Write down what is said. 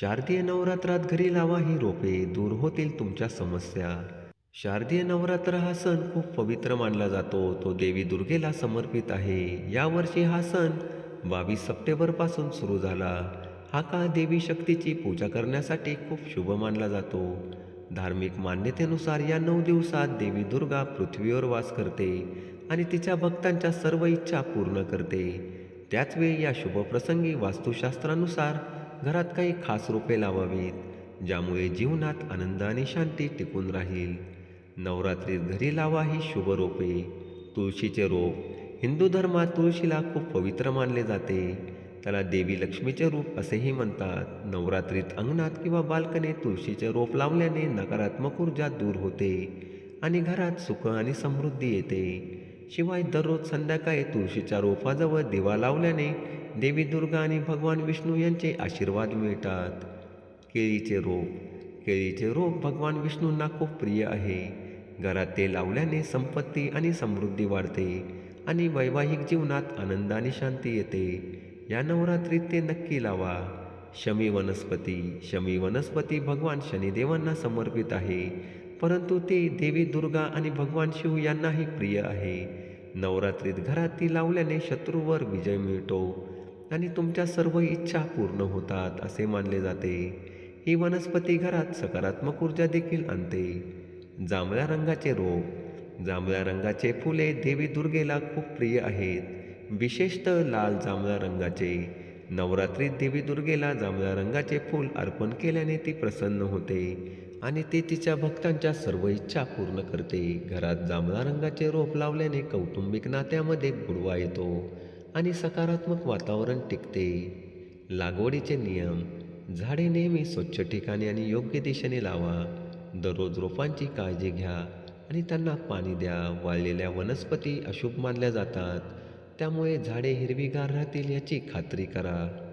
शारदीय नवरात्रात घरी लावा ही रोपे दूर होतील तुमच्या समस्या. शारदीय नवरात्र हा सण खूप पवित्र मानला जातो. तो देवी दुर्गेला समर्पित आहे. यावर्षी हा सण बावीस सप्टेंबरपासून सुरू झाला. हा काळ देवी शक्तीची पूजा करण्यासाठी खूप शुभ मानला जातो. धार्मिक मान्यतेनुसार या नऊ दिवसात देवी दुर्गा पृथ्वीवर वास करते आणि तिच्या भक्तांच्या सर्व इच्छा पूर्ण करते. त्याचवेळी या शुभप्रसंगी वास्तुशास्त्रानुसार घरात काही खास रोपे लावावीत ज्यामुळे जीवनात आनंद आणि शांती टिकून राहील. नवरात्रीत घरी लावा ही शुभ रोपे. तुळशीचे रोप हिंदू धर्मात तुळशीला खूप पवित्र मानले जाते. त्याला देवी लक्ष्मीचे रूप असेही म्हणतात. नवरात्रीत अंगणात किंवा बाल्कनीत तुळशीचे रोप लावल्याने नकारात्मक ऊर्जा दूर होते आणि घरात सुख आणि समृद्धी येते. शिवाय दररोज संध्याकाळी तुळशीच्या रोपाजवळ दिवा लावल्याने देवी दुर्गा आणि भगवान विष्णू यांचे आशीर्वाद मिळतात. केळीचे रोप. केळीचे रोप भगवान विष्णूंना खूप प्रिय आहे. घरात ते लावल्याने संपत्ती आणि समृद्धी वाढते आणि वैवाहिक जीवनात आनंद आणि शांती येते. या नवरात्रीत ते नक्की लावा. शमी वनस्पती. शमी वनस्पती भगवान शनिदेवांना समर्पित आहे. परंतु ते देवी दुर्गा आणि भगवान शिव यांनाही प्रिय आहे. नवरात्रीत घरात ती लावल्याने शत्रूवर विजय मिळतो आणि तुमच्या सर्व इच्छा पूर्ण होतात असे मानले जाते. ही वनस्पती घरात सकारात्मक ऊर्जा देखील आणते. जांभळ्या रंगाचे रोप जांभळ्या रंगाचे फुले देवी दुर्गेला खूप प्रिय आहेत. विशेषतः लाल जांभळ्या रंगाचे. नवरात्रीत देवी दुर्गेला जांभळ्या रंगाचे फूल अर्पण केल्याने ती प्रसन्न होते. आणि ते तिच्या भक्तांच्या सर्व इच्छा पूर्ण करते. घरात जांभळा रंगाचे रोप लावल्याने कौटुंबिक नात्यामध्ये गुडवा येतो आणि सकारात्मक वातावरण टिकते. लागवडीचे नियम झाडे नेहमी स्वच्छ ठिकाणी आणि योग्य दिशेने लावा. दररोज रोपांची काळजी घ्या आणि त्यांना पाणी द्या. वाळलेल्या वनस्पती अशुभ मानल्या जातात. त्यामुळे झाडे हिरवीगार राहतील याची खात्री करा.